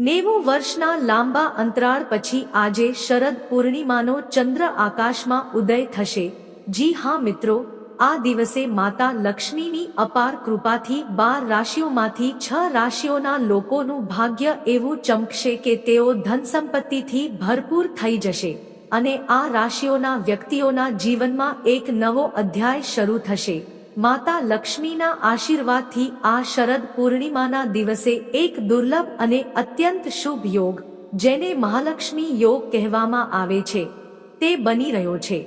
નેવું વર્ષના લાંબા અંતરાળ પછી આજે શરદ પૂર્ણિમાનો ચંદ્ર આકાશમાં ઉદય થશે. જી હા મિત્રો, આ દિવસે માતા લક્ષ્મીની અપાર કૃપાથી બાર રાશિઓમાંથી છ રાશિઓના લોકોનું ભાગ્ય એવું ચમકશે કે તેઓ ધન સંપત્તિથી ભરપૂર થઈ જશે અને આ રાશિઓના વ્યક્તિઓના જીવનમાં એક નવો અધ્યાય શરૂ થશે. માતા લક્ષ્મીના આશીર્વાદથી આ શરદ પૂર્ણિમાના દિવસે એક દુર્લભ અને અત્યંત શુભ યોગ, જેને મહાલક્ષ્મી યોગ કહેવામાં આવે છે, તે બની રહ્યો છે.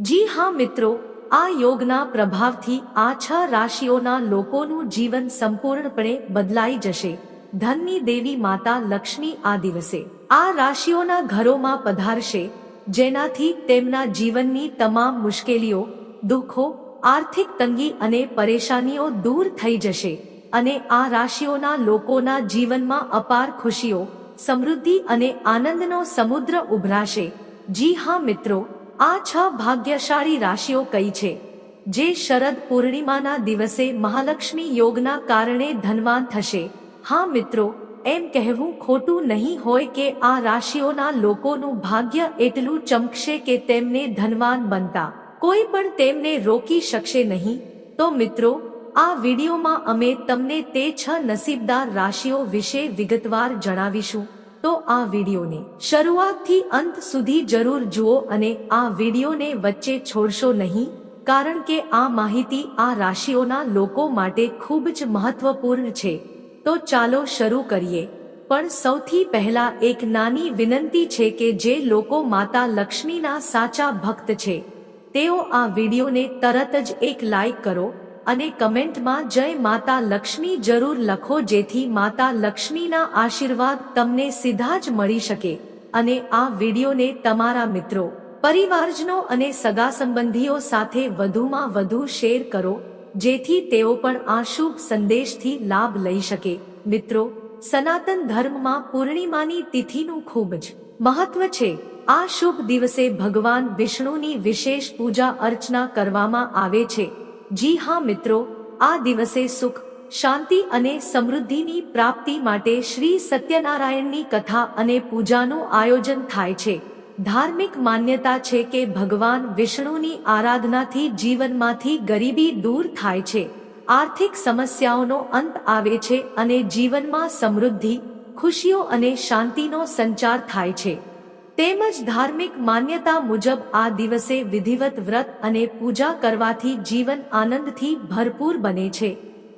જી હા મિત્રો, આ યોગના પ્રભાવથી આ છ રાશિઓના લોકોનું જીવન સંપૂર્ણપણે બદલાઈ જશે. ધનની દેવી માતા લક્ષ્મી આ દિવસે આ રાશિઓના ઘરોમાં પધારશે, જેનાથી તેમના જીવનની તમામ મુશ્કેલીઓ, દુઃખો આર્થિક તંગી અને પરેશાનીઓ દૂર થઈ જશે અને આ રાશિઓના લોકોના જીવનમાં અપાર ખુશીઓ, સમૃદ્ધિ અને આનંદનો સમુદ્ર ઉભરાશે. જી હા મિત્રો, આ છ ભાગ્યશાળી રાશિઓ કઈ છે? જે શરદ પૂર્ણિમાના દિવસે મહાલક્ષ્મી યોગના કારણે ધનવાન થશે. હા મિત્રો, એમ કહેવું ખોટું નહીં હોય કે આ રાશિઓના લોકોનું ભાગ્ય એટલું ચમકશે કે તેમને ધનવાન બનતા. કોઈ પણ તેમને રોકી શકશે નહીં, તો મિત્રો, આ વિડીયોમાં અમે તમને તે છ નસીબદાર રાશિઓ વિશે વિગતવાર જણાવીશું. તો આ વિડીયોને શરૂઆતથી અંત સુધી જરૂર જુઓ અને આ વિડીયોને વચ્ચે છોડશો નહીં, કારણ કે આ માહિતી આ રાશિઓના લોકો માટે ખૂબ જ મહત્વપૂર્ણ છે. તો ચાલો શરૂ કરીએ. પણ સૌથી પહેલા એક નાની વિનંતી છે કે જે લોકો માતા લક્ષ્મીના સાચા ભક્ત છે. તેઓ આ વિડીયોને તરત જ એક લાઈક કરો અને કમેન્ટમાં જય માતા લક્ષ્મી જરૂર લખો જેથી માતા લક્ષ્મીના આશીર્વાદ તમને સીધા જ મળી શકે. અને આ વિડીયોને તમારા મિત્રો, પરિવારજનો અને સગા સંબંધીઓ સાથે વધુમાં વધુ શેર કરો, જેથી તેઓ પણ આ શુભ સંદેશથી લાભ લઈ શકે. મિત્રો, સનાતન ધર્મમાં પૂર્ણિમાની તિથિનું ખૂબ જ મહત્વ છે. આ શુભ દિવસે ભગવાન વિષ્ણુની વિશેષ પૂજા અર્ચના કરવામાં આવે છે. જી હા, મિત્રો, આ દિવસે સુખ, શાંતિ અને સમૃદ્ધિની પ્રાપ્તિ માટે શ્રી સત્યનારાયણની કથા અને પૂજાનું આયોજન થાય છે. ધાર્મિક માન્યતા છે કે ભગવાન વિષ્ણુની આરાધનાથી જીવનમાંથી ગરીબી દૂર થાય છે. આર્થિક સમસ્યાઓનો અંત આવે છે અને જીવનમાં સમૃદ્ધિ, ખુશીઓ અને શાંતિનો સંચાર થાય છે. તેમજ ધાર્મિક માન્યતા મુજબ આ દિવસે વિધિવત વ્રત અને પૂજા કરવાથી જીવન આનંદથી ભરપૂર બને છે.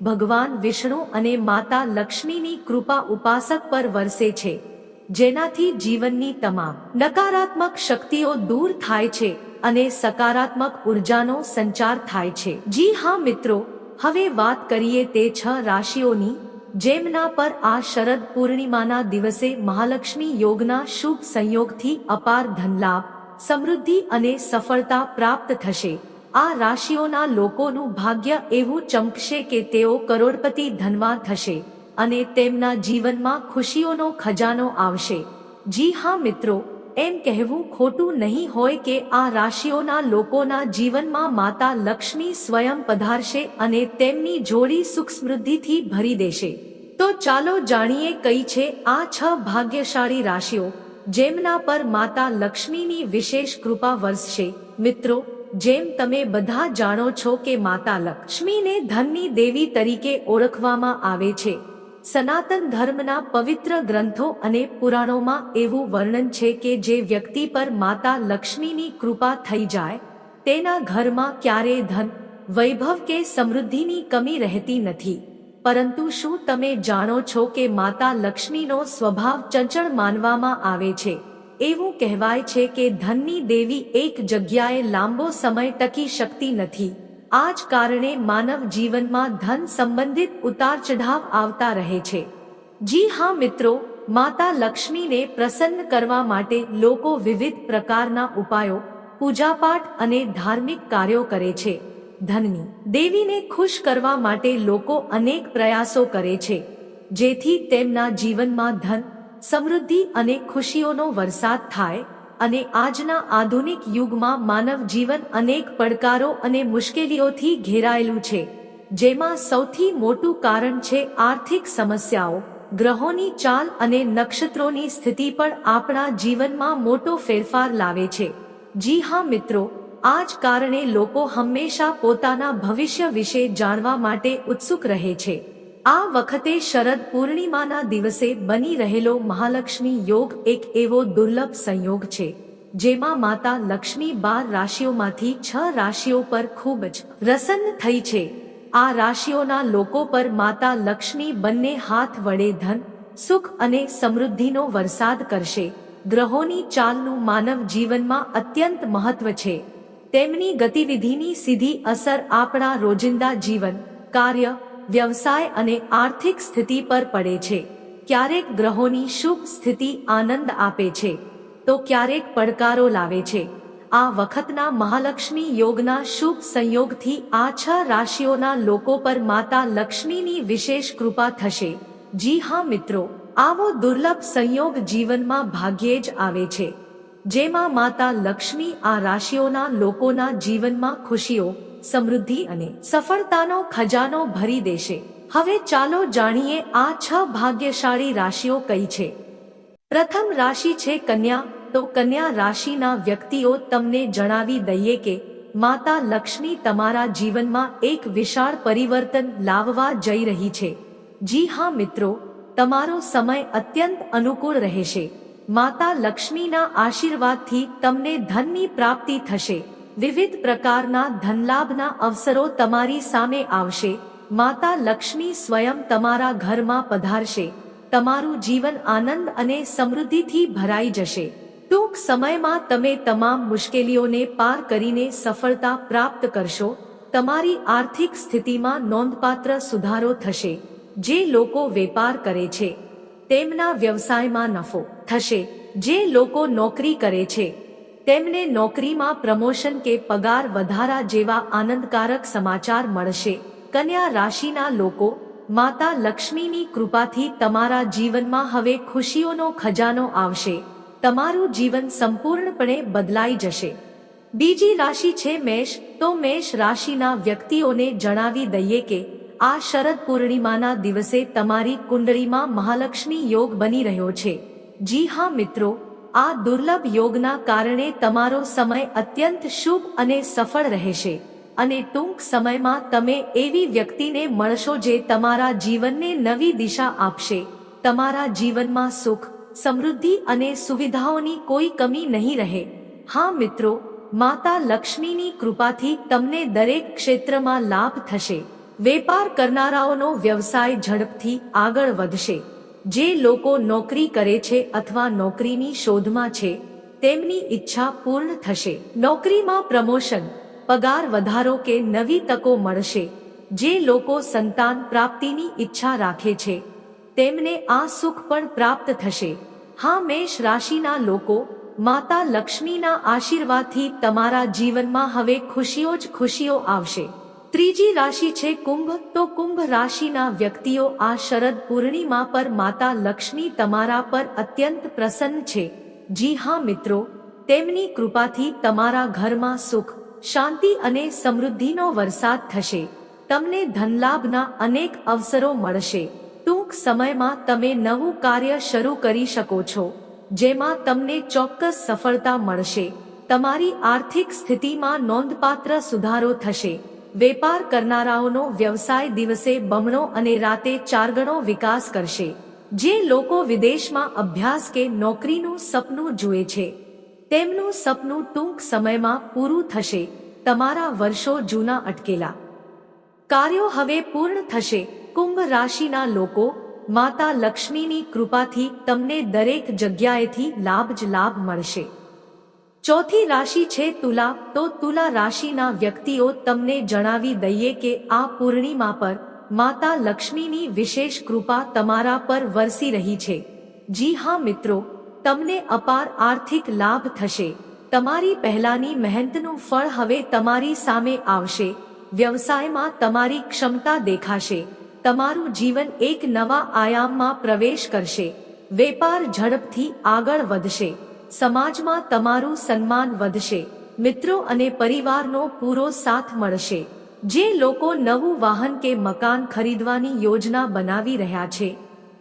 ભગવાન વિષ્ણુ અને માતા લક્ષ્મીની કૃપા ઉપાસક પર વરસે છે, જેનાથી જીવનની તમામ નકારાત્મક શક્તિઓ દૂર થાય છે અને સકારાત્મક ઉર્જાનો સંચાર થાય છે. જી હા મિત્રો, હવે વાત કરીએ તે છ રાશિઓની જેમના પર આ શરદ પૂર્ણિમાના દિવસે મહાલક્ષ્મી યોગના શુભ સંયોગથી અપાર ધનલાભ, સમૃદ્ધિ અને સફળતા પ્રાપ્ત થશે. આ રાશિઓના લોકોનું ભાગ્ય એવું ચમકશે કે તેઓ કરોડપતિ ધનવાન થશે અને તેમના જીવનમાં ખુશીઓનો ખજાનો આવશે. જી હા મિત્રો એમ કહેવું ખોટું નહીં હોય કે આ રાશિઓના લોકોના જીવનમાં માતા લક્ષ્મી સ્વયં પધારશે અને તેમની જોડી સુખ સમૃદ્ધિથી ભરી દેશે. તો ચાલો જાણીએ કઈ છે આ છ ભાગ્યશાળી રાશિઓ, જેમના પર માતા લક્ષ્મીની વિશેષ કૃપા વરસશે. મિત્રો, જેમ તમે બધા જાણો છો કે માતા લક્ષ્મીને ધનની દેવી તરીકે ઓળખવામાં આવે છે સનાતન ધર્મના પવિત્ર ગ્રંથો અને પુરાણોમાં એવું વર્ણન છે કે જે વ્યક્તિ પર માતા લક્ષ્મીની કૃપા થઈ જાય, તેના ઘરમાં ક્યારેય ધન, વૈભવ કે સમૃદ્ધિની કમી રહેતી નથી. પરંતુ શું તમે જાણો છો કે માતા લક્ષ્મીનો સ્વભાવ ચંચળ માનવામાં આવે છે? એવું કહેવાય છે કે ધનની દેવી એક જગ્યાએ લાંબો સમય ટકી શકતી નથી. આ જ કારણે માનવ જીવનમાં ધન સંબંધિત ઉતાર ચઢાવ આવતા રહે છે. જી હા મિત્રો, માતા લક્ષ્મીને પ્રસન્ન કરવા માટે લોકો વિવિધ પ્રકારના ઉપાયો, પૂજાપાઠ અને ધાર્મિક કાર્યો કરે છે. ધનની, દેવીને ખુશ કરવા માટે લોકો અનેક પ્રયાસો કરે છે. જેથી તેમના જીવનમાં ધન, સમૃદ્ધિ અને ખુશીઓનો વરસાદ થાય અને આજના આધુનિક યુગમાં માનવ જીવન અનેક પડકારો અને મુશ્કેલીઓથી ઘેરાયેલું છે, જેમાં સૌથી મોટું કારણ છે આર્થિક સમસ્યાઓ, ગ્રહોની ચાલ અને નક્ષત્રોની સ્થિતિ પણ આપણા જીવનમાં મોટો ફેરફાર લાવે છે. જી હા મિત્રો, આ જ કારણે લોકો હંમેશા પોતાના ભવિષ્ય વિશે જાણવા માટે ઉત્સુક રહે છે. આ વખતે શરદ પૂર્ણિમાના દિવસે બની રહેલો મહાલક્ષ્મી યોગ એક એવો દુર્લભ સંયોગ છે, જેમાં માતા લક્ષ્મી બાર રાશિઓમાંથી છ રાશિઓ પર ખૂબ જ પ્રસન્ન થઈ છે. આ રાશિઓના લોકો પર માતા લક્ષ્મી બંને હાથ વડે ધન, સુખ અને સમૃદ્ધિનો વરસાદ કરશે. ગ્રહોની ચાલનું માનવ જીવનમાં અત્યંત મહત્વ છે. તેમની ગતિવિધિની સીધી અસર આપણા રોજિંદા જીવન, કાર્ય વ્યવસાય અને આર્થિક સ્થિતિ પર પડે છે. ક્યારેક ગ્રહોની શુભ સ્થિતિ આનંદ આપે છે. તો ક્યારેક પડકારો લાવે છે. આ વખતના મહાલક્ષ્મી યોગના શુભ સંયોગથી આ છ રાશિઓના લોકો પર માતા લક્ષ્મીની વિશેષ કૃપા થશે. જી હા મિત્રો, આવો દુર્લભ સંયોગ જીવનમાં ભાગ્યે જ આવે છે. જેમાં માતા લક્ષ્મી આ રાશિઓના લોકોના જીવનમાં ખુશીઓ સમૃદ્ધિ અને સફળતાનો ખજાનો ભરી દેશે. હવે ચાલો જાણીએ આ છ ભાગ્યશાળી રાશિઓ કઈ છે. પ્રથમ રાશિ છે કન્યા, તો કન્યા રાશિના વ્યક્તિઓ તમને જણાવી દઈએ કે, માતા લક્ષ્મી તમારા જીવનમાં એક વિશાળ પરિવર્તન લાવવા જઈ રહી છે. જી હા મિત્રો, તમારો સમય અત્યંત અનુકૂળ રહેશે. માતા લક્ષ્મીના આશીર્વાદથી તમને ધનની પ્રાપ્તિ થશે. વિવિધ પ્રકારના ધનલાભના અવસરો તમારી સામે આવશે. માતા લક્ષ્મી સ્વયં તમારા ઘરમાં પધારશે. તમારું જીવન આનંદ અને સમૃદ્ધિથી ભરાઈ જશે. ટૂંક સમયમાં તમે તમામ મુશ્કેલીઓને પાર કરીને સફળતા પ્રાપ્ત કરશો. તમારી આર્થિક સ્થિતિમાં નોંધપાત્ર સુધારો થશે. જે લોકો વેપાર કરે છે, તેમના વ્યવસાયમાં નફો થશે. જે લોકો નોકરી કરે છે તેમને નોકરીમાં પ્રમોશન કે પગાર વધારા જેવા આનંદકારક સમાચાર મળશે. કન્યા રાશિના લોકો, માતા લક્ષ્મીની કૃપાથી તમારા જીવનમાં હવે ખુશીઓનો ખજાનો આવશે. તમારું જીવન સંપૂર્ણપણે બદલાઈ જશે. બીજી રાશિ છે મેષ, તો મેષ રાશિના વ્યક્તિઓને જણાવી દઈએ કે, આ શરદ પૂર્ણિમાના દિવસે તમારી કુંડળીમાં મહાલક્ષ્મી યોગ બની રહ્યો છે. જી હા મિત્રો આ દુર્લભ યોગના કારણે તમારો સમય અત્યંત શુભ અને સફળ રહેશે. અને ટૂંક સમયમાં તમે એવી વ્યક્તિને મળશો જે તમારા જીવનને નવી દિશા આપશે. તમારા જીવનમાં સુખ, સમૃદ્ધિ અને સુવિધાઓની કોઈ કમી નહીં રહે. હા મિત્રો, માતા લક્ષ્મીની કૃપાથી તમને દરેક ક્ષેત્રમાં લાભ થશે. વેપાર કરનારાઓનો વ્યવસાય ઝડપથી આગળ વધશે. જે લોકો નોકરી કરે છે અથવા નોકરીની શોધમાં છે, તેમની ઈચ્છા પૂર્ણ થશે. નોકરીમાં પ્રમોશન, પગાર વધારો કે નવી તકો મળશે. જે લોકો સંતાન પ્રાપ્તિની ઈચ્છા રાખે છે, તેમને આ સુખ પણ પ્રાપ્ત થશે. હા, મેષ રાશિના લોકો, માતા લક્ષ્મીના આશીર્વાદથી તમારા જીવનમાં હવે ખુશીઓ જ ખુશીઓ આવશે. ત્રીજી રાશિ છે કુંભ. તો કુંભ રાશિના વ્યક્તિઓ આ શરદ પૂર્ણિમા પર માતા લક્ષ્મી તમારા પર અત્યંત પ્રસન્ન છે. જી હા મિત્રો, તેમની કૃપાથી તમારા ઘરમાં સુખ, શાંતિ અને સમૃદ્ધિનો વરસાદ થશે. તમને ધનલાભના અનેક અવસરો મળશે. ટૂંક સમયમાં તમે નવું કાર્ય શરૂ કરી શકો છો, જેમાં તમને ચોક્કસ સફળતા મળશે. તમારી આર્થિક સ્થિતિમાં નોંધપાત્ર સુધારો થશે. વેપાર કરનારાઓનો વ્યવસાય દિવસે બમણો અને રાતે ચારગણો વિકાસ કરશે. જે લોકો વિદેશમાં અભ્યાસ કે નોકરીનું સપનું જુએ છે. તેમનું સપનું ટૂંક સમયમાં પૂરું થશે. તમારા વર્ષો જૂના અટકેલા. કાર્યો હવે પૂર્ણ થશે. કુંભ રાશિના લોકો, માતા લક્ષ્મીની કૃપાથી તમને દરેક જગ્યાએથી લાભ જ લાભ મળશે. ચોથી રાશિ છે તુલા, તો તુલા રાશિના વ્યક્તિઓ તમને જણાવી દઈએ કે આ પૂર્ણિમા પર માતા લક્ષ્મીની વિશેષ કૃપા તમારા પર વરસી રહી છે. જી હા મિત્રો, તમને અપાર આર્થિક લાભ થશે. તમારી પહેલાની મહેનતનું ફળ હવે તમારી સામે આવશે. વ્યવસાયમાં તમારી ક્ષમતા દેખાશે. તમારું જીવન એક નવા આયામમાં પ્રવેશ કરશે. વેપાર ઝડપથી આગળ વધશે. સમાજમાં તમારું સન્માન વધશે. મિત્રો અને પરિવારનો પૂરો સાથ મળશે. જે લોકો નવું વાહન કે મકાન ખરીદવાની યોજના બનાવી રહ્યા છે,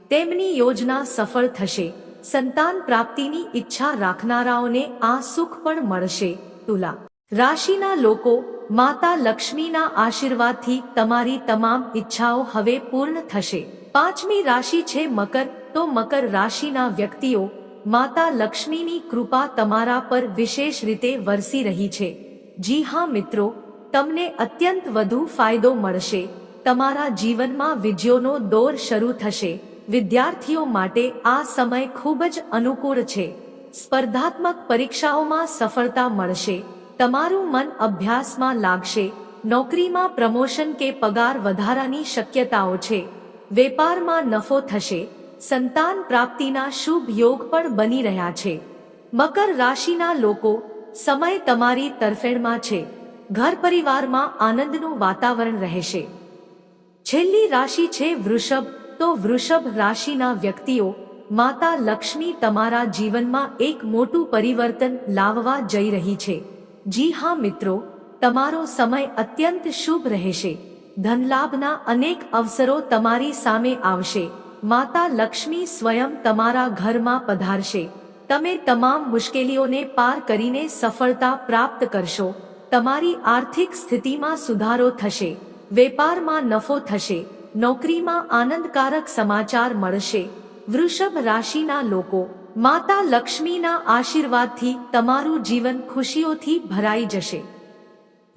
તેમની યોજના સફળ થશે. સંતાન પ્રાપ્તિની ઈચ્છા રાખનારાઓને આ સુખ પણ મળશે. તુલા. રાશિના લોકો, માતા લક્ષ્મીના આશીર્વાદથી તમારી તમામ ઈચ્છાઓ હવે પૂર્ણ થશે. પાંચમી રાશિ છે મકર, તો મકર રાશિના વ્યક્તિઓ માતા લક્ષ્મીની કૃપા તમારા પર વિશેષ રીતે વરસી રહી છે. જી હા મિત્રો, તમને અત્યંત વધુ ફાયદો મળશે. તમારા જીવનમાં વિજયોનો દોર શરૂ થશે. વિદ્યાર્થીઓ માટે આ સમય ખૂબ જ અનુકૂળ છે. સ્પર્ધાત્મક પરીક્ષાઓમાં સફળતા મળશે. તમારું મન અભ્યાસમાં લાગશે. નોકરીમાં પ્રમોશન કે પગાર વધારાની શક્યતાઓ છે. વેપારમાં નફો થશે. સંતાન પ્રાપ્તિના શુભ યોગ પણ બની રહ્યા છે. મકર રાશિના લોકો સમય તમારી તરફેણમાં છે. ઘર પરિવારમાં આનંદનું વાતાવરણ રહેશે. છેલ્લી રાશિ છે વૃષભ, તો વૃષભ રાશિના વ્યક્તિઓ માતા લક્ષ્મી તમારા જીવનમાં એક મોટું પરિવર્તન લાવવા જઈ રહી છે. જી હા મિત્રો, તમારો સમય અત્યંત શુભ રહેશે. ધનલાભના અનેક અવસરો તમારી સામે આવશે. માતા લક્ષ્મી સ્વયં તમારા ઘરમાં પધારશે. તમે તમામ મુશ્કેલીઓને પાર કરીને સફળતા પ્રાપ્ત કરશો. તમારી આર્થિક સ્થિતિમાં સુધારો થશે. વેપારમાં નફો થશે. નોકરીમાં આનંદકારક સમાચાર મળશે. વૃષભ રાશિના લોકો, માતા લક્ષ્મીના આશીર્વાદથી તમારું જીવન ખુશીઓથી ભરાઈ જશે.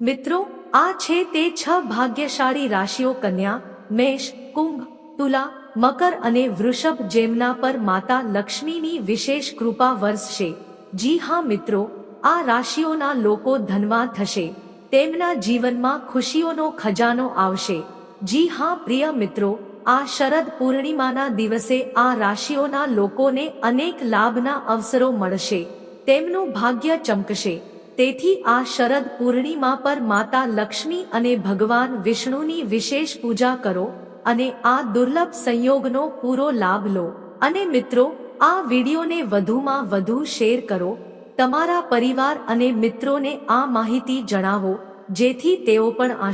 મિત્રો, આ છે તે છ ભાગ્યશાળી રાશિઓ કન્યા, મેષ, કુંભ, તુલા મકર અને વૃષભ જેમના પર માતા લક્ષ્મીની વિશેષ કૃપા વરસશે. જી હા મિત્રો, આ રાશિઓના લોકો ધનવાન થશે. તેમના જીવનમાં ખુશીઓનો ખજાનો આવશે. જી હા પ્રિય મિત્રો, આ શરદ પૂર્ણિમાના દિવસે આ રાશિઓના લોકોને અનેક લાભના અવસરો મળશે. તેમનું ભાગ્ય ચમકશે. તેથી આ શરદ પૂર્ણિમા પર માતા લક્ષ્મી અને ભગવાન વિષ્ણુની વિશેષ પૂજા કરો. અને આ દુર્લભ સંયોગનો પૂરો લાભ લો. અને મિત્રો, આ વિડીયોને વધુમાં વધુ શેર કરો. તમારા પરિવાર અને મિત્રોને આ માહિતી જણાવો, જેથી તેઓ પણ આ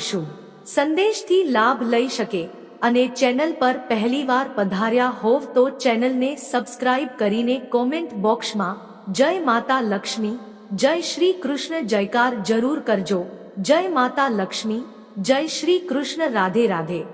સંદેશથી લાભ લઈ શકે. અને ચેનલ પર પહેલીવાર પધાર્યા હોવ તો ચેનલને સબસ્ક્રાઇબ કરીને કોમેન્ટ બોક્સમાં, જય માતા લક્ષ્મી, જય શ્રી કૃષ્ણ જયકાર જરૂર કરજો. જય માતા લક્ષ્મી, જય શ્રી કૃષ્ણ રાધે રાધે.